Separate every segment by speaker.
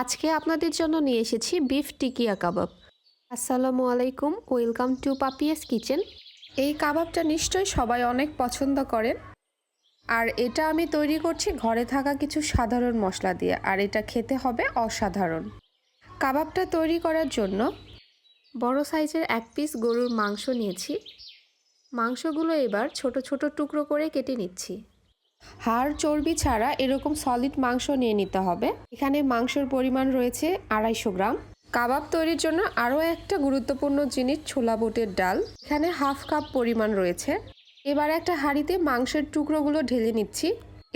Speaker 1: আজকে আপনাদের জন্য নিয়ে এসেছি বিফ টিকিয়া কাবাব। আসসালামু আলাইকুম, ওয়েলকাম টু পাপিয়াস কিচেন। এই কাবাবটা নিশ্চয়ই সবাই অনেক পছন্দ করেন। আর এটা আমি তৈরি করছি ঘরে থাকা কিছু সাধারণ মশলা দিয়ে, আর এটা খেতে হবে অসাধারণ। কাবাবটা তৈরি করার জন্য বড় সাইজের এক পিস গরুর মাংস নিয়েছি। মাংসগুলো এবার ছোট ছোট টুকরো করে কেটে নিচ্ছি। হাড় চর্বি ছাড়া এরকম সলিড মাংস নিয়ে নিতে হবে। এখানে মাংসের পরিমাণ রয়েছে আড়াইশো গ্রাম। কাবাব তৈরির জন্য আরও একটা গুরুত্বপূর্ণ জিনিস ছোলা বুটের ডাল। এখানে হাফ কাপ পরিমাণ রয়েছে। এবার একটা হাঁড়িতে মাংসের টুকরোগুলো ঢেলে নিচ্ছি।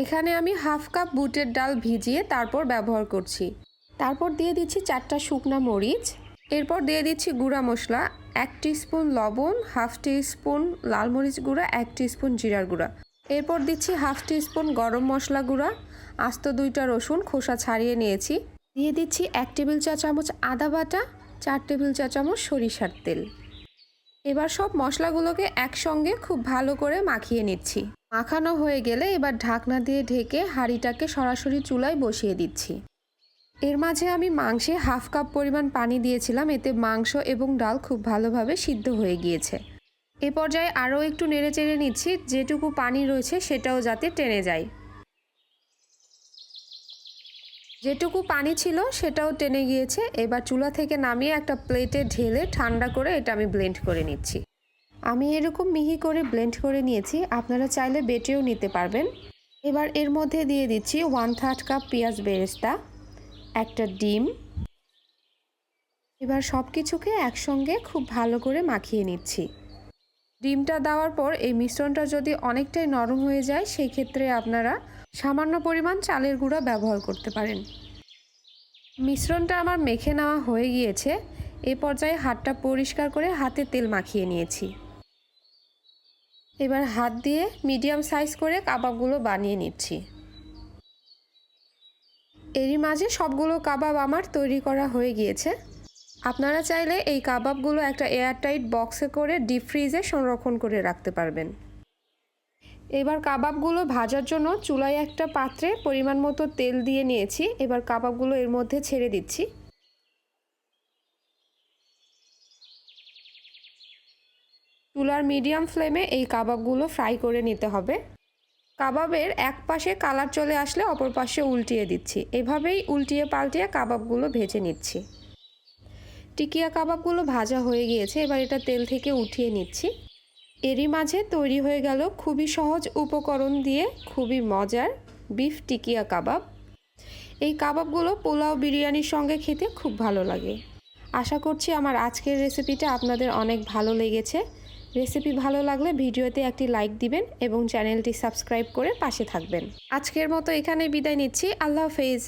Speaker 1: এখানে আমি হাফ কাপ বুটের ডাল ভিজিয়ে তারপর ব্যবহার করছি। তারপর দিয়ে দিচ্ছি চারটা শুকনা মরিচ। এরপর দিয়ে দিচ্ছি গুঁড়া মশলা, এক স্পুন লবণ, হাফ স্পুন লাল মরিচ গুঁড়া, এক স্পুন জিরার গুঁড়া। এরপর দিচ্ছি হাফ স্পুন গরম মশলা গুঁড়া। আস্ত দুইটা রসুন খোসা ছাড়িয়ে নিয়েছি। দিয়ে দিচ্ছি এক টেবিল চা চামচ আদা বাটা, চার টেবিল চা চামচ সরিষার তেল। এবার সব মশলাগুলোকে একসঙ্গে খুব ভালো করে মাখিয়ে নিচ্ছি। মাখানো হয়ে গেলে এবার ঢাকনা দিয়ে ঢেকে হাঁড়িটাকে সরাসরি চুলায় বসিয়ে দিচ্ছি। এর মাঝে আমি মাংসে হাফ কাপ পরিমাণ পানি দিয়েছিলাম, এতে মাংস এবং ডাল খুব ভালোভাবে সিদ্ধ হয়ে গিয়েছে। এ পর্যায়ে আরও একটু নেড়ে চেড়ে নিচ্ছি, যেটুকু পানি রয়েছে সেটাও যাতে টেনে যায়। যেটুকু পানি ছিল সেটাও টেনে গিয়েছে, এবার চুলা থেকে নামিয়ে একটা প্লেটে ঢেলে ঠান্ডা করে এটা আমি ব্লেন্ড করে নিচ্ছি। আমি এরকম মিহি করে ব্লেন্ড করে নিয়েছি, আপনারা চাইলে বেটেও নিতে পারবেন। এবার এর মধ্যে দিয়ে দিচ্ছি ওয়ান থার্ড কাপ পেঁয়াজ বেরেস্তা, একটা ডিম। এবার সব কিছুকে একসঙ্গে খুব ভালো করে মাখিয়ে নিচ্ছি। ডিমটা দেওয়ার পর এই মিশ্রণটা যদি অনেকটাই নরম হয়ে যায়, সেই ক্ষেত্রে আপনারা সামান্য পরিমাণ চালের গুঁড়া ব্যবহার করতে পারেন। মিশ্রণটা আমার মেখে নেওয়া হয়ে গিয়েছে। এ পর্যায়ে হাতটা পরিষ্কার করে হাতে তেল মাখিয়ে নিয়েছি। এবার হাত দিয়ে মিডিয়াম সাইজ করে কাবাবগুলো বানিয়ে নিচ্ছি। এরই মাঝে সবগুলো কাবাব আমার তৈরি করা হয়ে গিয়েছে। আপনারা চাইলে এই কাবাবগুলো একটা এয়ারটাইট বক্সে করে ডিপ ফ্রিজে সংরক্ষণ করে রাখতে পারবেন। এবার কাবাবগুলো ভাজার জন্য চুলায় একটা পাত্রে পরিমাণ মতো তেল দিয়ে নিয়েছি। এবার কাবাবগুলো এর মধ্যে ছেড়ে দিচ্ছি। চুলার মিডিয়াম ফ্লেমে এই কাবাবগুলো ফ্রাই করে নিতে হবে। কাবাবের এক পাশে কালার চলে আসলে অপর পাশে উল্টিয়ে দিচ্ছি। এভাবেই উল্টিয়ে পাল্টিয়ে কাবাবগুলো ভেজে নিচ্ছি। টিকিয়া কাবাবগুলো ভাজা হয়ে গিয়েছে, এবার এটা তেল থেকে উঠিয়ে নিচ্ছি। এরই মাঝে তৈরি হয়ে গেল খুবই সহজ উপকরণ দিয়ে খুবই মজার বিফ টিকিয়া কাবাব। এই কাবাবগুলো পোলাও বিরিয়ানির সঙ্গে খেতে খুব ভালো লাগে। আশা করছি আমার আজকের রেসিপিটা আপনাদের অনেক ভালো লেগেছে। রেসিপি ভালো লাগলে ভিডিওতে একটি লাইক দিবেন এবং চ্যানেলটি সাবস্ক্রাইব করে পাশে থাকবেন। আজকের মতো এখানে বিদায় নিচ্ছি। আল্লাহ হাফেজ।